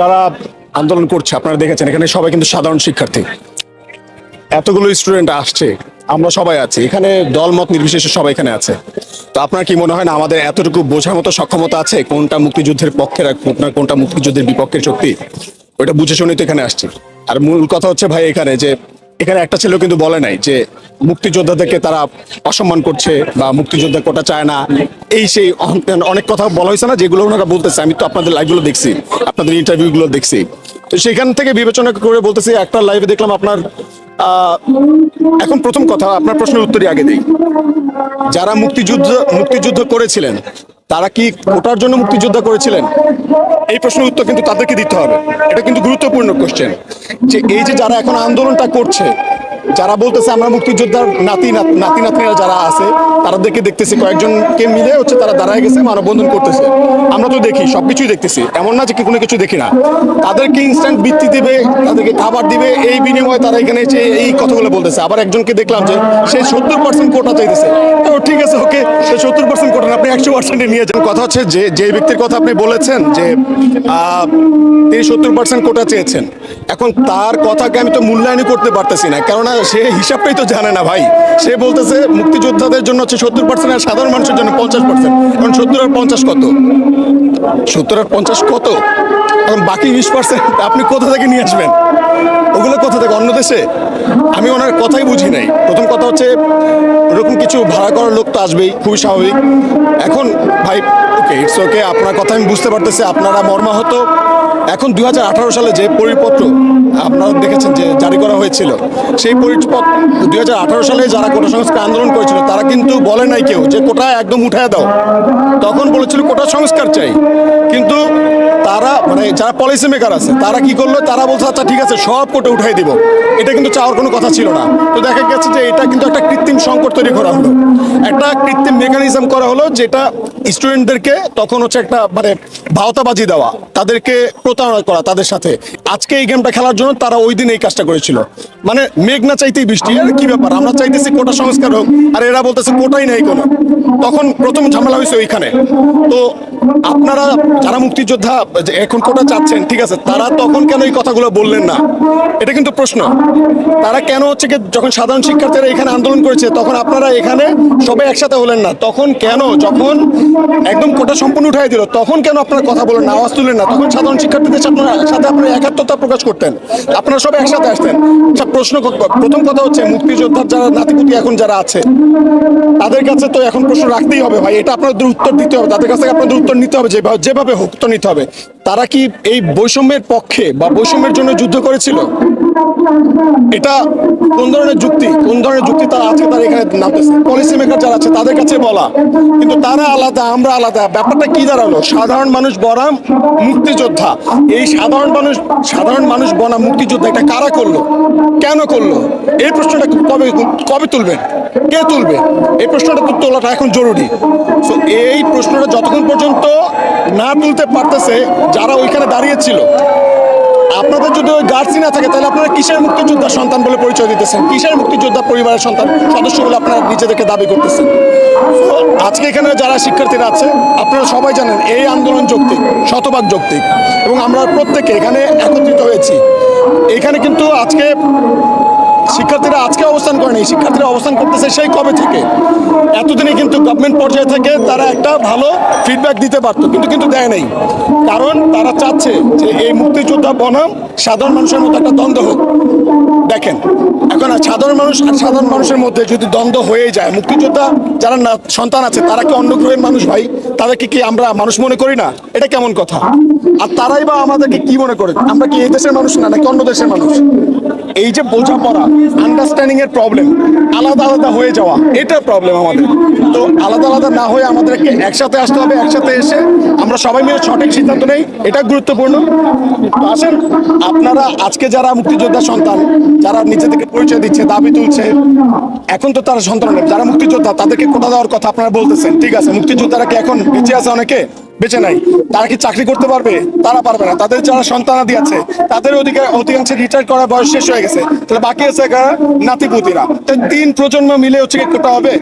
যারা আন্দোলন করছে, আপনারা দেখেছেন, এখানে সবাই কিন্তু সাধারণ শিক্ষার্থী। এতগুলো স্টুডেন্ট আসছে, আমরা সবাই আছি। এখানে দলমত নির্বিশেষে সবাই এখানে আছে। তো আপনার কি মনে হয় না, আমাদের এতটুকু বোঝার মতো সক্ষমতা আছে? কোনটা মুক্তিযুদ্ধের পক্ষে আপনার কোনটা মুক্তিযুদ্ধের বিপক্ষের শক্তি? ওইটা বুঝে শুনে তো এখানে আসছি। আর মূল কথা হচ্ছে ভাই এখানে যে এখানে একটা ছেলেও কিন্তু বলে নাই যে মুক্তিযোদ্ধাদেরকে তারা অসম্মান করছে বা মুক্তিযোদ্ধা কোটা চায় না। এই সেই অনেক কথা বলা হয়েছে না, যেগুলো ওনারা বলতেছে। আমি তো আপনাদের লাইভগুলো দেখছি, আপনাদের ইন্টারভিউগুলো দেখছি। তো সেখান থেকে বিবেচনা করে বলতেছি, একটা লাইভে দেখলাম আপনার এখন প্রথম কথা, আপনার প্রশ্নের উত্তরই আগে দিই। যারা মুক্তিযুদ্ধ মুক্তিযুদ্ধ করেছিলেন তারা কি ওটার জন্য মুক্তিযোদ্ধা করেছিলেন? এই প্রশ্নের উত্তর কিন্তু তাদেরকে দিতে হবে। এটা কিন্তু গুরুত্বপূর্ণ কোশ্চেন যে এই যে যারা এখন আন্দোলনটা করছে যারা বলতেছে আমরা মুক্তিযোদ্ধার নাতি, নাত- নাতি, নাতনিরা যারা আছে, তাদেরকে দেখতেছি, কয়েকজনকে মিলে হচ্ছে তারা দাঁড়ায় গেছে, মানববন্ধন করতেছে। আমরা তো দেখি, সবকিছুই দেখতেছি। এমন না যে কোনো কিছু দেখি না। তাদেরকে ইনস্ট্যান্ট বৃত্তি দিবে, তাদেরকে খাবার দিবে, এই বিনিময়ে তারা এখানে এসে এই কথাগুলো বলতেছে। আবার একজনকে দেখলাম যে সে সত্তর পার্সেন্ট কোটা চাইতেছে। তো ঠিক আছে, ওকে, সে সত্তর পার্সেন্ট কোটা আপনি একশো পার্সেন্টে নিয়ে যান। কথা হচ্ছে যে যে ব্যক্তির কথা আপনি বলেছেন যে তিনি সত্তর পার্সেন্ট কোটা চেয়েছেন, এখন তার কথাকে আমি তো মূল্যায়ন করতে পারতেছি না। কেননা সে হিসাবটাই তো জানে না ভাই। সে বলতেছে মুক্তিযোদ্ধাদের জন্য হচ্ছে সত্তর পার্সেন্ট আর সাধারণ মানুষের জন্য পঞ্চাশ পার্সেন্ট এখন সত্তর আর পঞ্চাশ কত? সত্তর আর পঞ্চাশ কত? এখন বাকি বিশ পার্সেন্ট আপনি কোথা থেকে নিয়ে আসবেন? ওগুলো কোথা থেকে? অন্য দেশে? আমি ওনার কথাই বুঝি নাই। প্রথম কথা হচ্ছে, ওরকম কিছু ভাড়া করার লোক তো আসবেই, খুবই স্বাভাবিক। এখন ভাই ওকে ইটস ওকে আপনার কথা আমি বুঝতে পারতেছি, আপনারা মর্মাহত। এখন দুই হাজার আঠারো সালে যে পরিপত্র আপনারা দেখেছেন যে জারি করা হয়েছিল, সেই পরিপত্র দু হাজার আঠারো সালে যারা কোটা সংস্কার আন্দোলন করেছিল, তারা কিন্তু বলে নাই কেউ যে কোটা একদম উঠায় দাও। তখন বলেছিল কোটা সংস্কার চাই। কিন্তু মানে যারা পলিসি মেকার আছে, তারা কি করল? তারা বলছে আচ্ছা ঠিক আছে, সব কোটা উঠাই দিব। এটা কিন্তু চাওয়ার কোনো কথা ছিল না। তো দেখা গেছে যে এটা কিন্তু একটা কৃত্রিম সংকট তৈরি করা হলো। একটা কৃত্রিম মেকানিজম করা হলো যেটা স্টুডেন্টদেরকে তখন হচ্ছে একটা মানে ভাওতাবাজি দেওয়া, তাদেরকে প্রতারণা করা তাদের সাথে। আজকে এই গেমটা খেলার জন্য তারা ওই দিন এই কাজটা করেছিল। মানে মেঘ না চাইতেই বৃষ্টি, আরে কি ব্যাপার? আমরা চাইতেছি কোটা সংস্কার হোক, আর এরা বলতেছে কোটাই নাই কোনো। তখন প্রথম ঝামেলা হয়েছে ওইখানে। তো আপনারা যারা মুক্তিযোদ্ধা এখন কোটা চাচ্ছেন, ঠিক আছে? তারা তখন কেন এই কথাগুলো বললেন না? এটা কিন্তু প্রশ্ন। তারা কেন হচ্ছে কি যখন সাধারণ শিক্ষার্থীরা এখানে আন্দোলন করেছে, তখন আপনারা এখানে সবাই একসাথে হলেন না? তখন কেন যখন একদম কোটা সম্পূর্ণ উঠাই দিল, তখন কেন আপনারা কথা বলেন না, আওয়াজ তুলেন না? তখন সাধারণ শিক্ষার্থীদের সাথে আপনারা একাত্মতা প্রকাশ করতেন। আপনারা সবাই একসাথে আসতেন। আচ্ছা প্রশ্ন প্রথম কথা হচ্ছে, মুক্তিযোদ্ধার যারা নাতিপুতি এখন যারা আছে, তাদের কাছে তো এখন প্রশ্ন রাখতেই হবে ভাই, এটা আপনাদের উত্তর দিতে হবে, তাদের কাছ আপনাদের উত্তর নিতে হবে, যেভাবে যেভাবে হোক তো নিতে হবে। তারা কি এই বৈষম্যের পক্ষে বা বৈষম্যের জন্য যুদ্ধ করেছিল? এটা কোন ধরনের যুক্তি? কোন ধরনের যুক্তি তারা আজকে তারা এখানে নামতেছে? পলিসি মেকার যারা আছে তাদের কাছে বলা। কিন্তু তারা আলাদা আমরা আলাদা। ব্যাপারটা কি দাঁড়াল? সাধারণ মানুষ বনাম মুক্তিযোদ্ধা। এই সাধারণ মানুষ সাধারণ মানুষ বনাম মুক্তিযোদ্ধা এটা কারা করল? কেন করল? এই প্রশ্নটা কবে কবে তুলবেন? কে তুলবে? এই প্রশ্নটা তোলাটা এখন জরুরি। So, এই প্রশ্নটা যতক্ষণ পর্যন্ত না তুলতে পারতেছে যারা ওইখানে দাঁড়িয়েছিল আপনাদের যদি ওই গার্জি না থাকে, তাহলে আপনারা কিসের মুক্তিযোদ্ধা সন্তান বলে পরিচয় দিতেছেন? কিসের মুক্তিযোদ্ধা পরিবারের সন্তান? সদস্যগুলো আপনারা নিজেদেরকে দাবি করতেছেন। আজকে এখানে যারা শিক্ষার্থীরা আছে, আপনারা সবাই জানেন, এই আন্দোলন যৌক্তিক, শতভাগ যৌক্তিক। এবং আমরা প্রত্যেকে এখানে একত্রিত হয়েছি। এখানে কিন্তু আজকে শিক্ষার্থীরা আজকে অবস্থান করেনি শিক্ষার্থীরা অবস্থান করতেছে সেই কবে থেকে? এতদিনে কিন্তু গভর্নমেন্ট পর্যায়ে থেকে তারা একটা ভালো ফিডব্যাক দিতে পারতো, কিন্তু কিন্তু দেয় নাই। কারণ তারা চাচ্ছে যে এই মুক্তিযোদ্ধা বনাম, সাধারণ মানুষের মধ্যে একটা দ্বন্দ্ব হোক। দেখেন, এখন সাধারণ মানুষ আর সাধারণ মানুষের মধ্যে যদি দ্বন্দ্ব হয়ে যায়, মুক্তিযোদ্ধা যারা সন্তান আছে, তারা কি অন্য গ্রহের মানুষ ভাই? তাদেরকে কি আমরা মানুষ মনে করি না? এটা কেমন কথা? আর তারাই বা আমাদেরকে কি মনে করে আমরা কি এই দেশের মানুষ না নাকি অন্য দেশের মানুষ? এই যে বোঝাপড়া আন্ডারস্ট্যান্ডিং এর প্রবলেম আলাদা আলাদা হয়ে যাওয়া এটা প্রবলেম আমাদের। তো আলাদা আলাদা না হয়ে আমাদেরকে একসাথে আসতে হবে, একসাথে এসে আমরা সবাই মিলে সঠিক সিদ্ধান্ত নেই, এটা গুরুত্বপূর্ণ। আসেন, আপনারা আজকে যারা মুক্তিযোদ্ধা সন্তান, যারা নিজে থেকে পরিচয় দিচ্ছে, দাবি তুলছে, এখন তো তারা সন্তান যারা মুক্তিযোদ্ধা, তাদেরকে কোটা দেওয়ার কথা আপনারা বলতেছেন, ঠিক আছে? মুক্তিযোদ্ধারা কি এখন বেঁচে আছে অনেকে? বেঁচে নাই। তারা কি চাকরি করতে পারবে? তারা পারবে না। তাদের যারা সন্তানাদি আছে, তাদের অধিকার অধিকাংশ রিটায়ার করার বয়স শেষ হয়ে গেছে। তাহলে বাকি আছে নাতিপুতিরা। তাই তিন প্রজন্ম মিলে হচ্ছে কি কোটা হবে?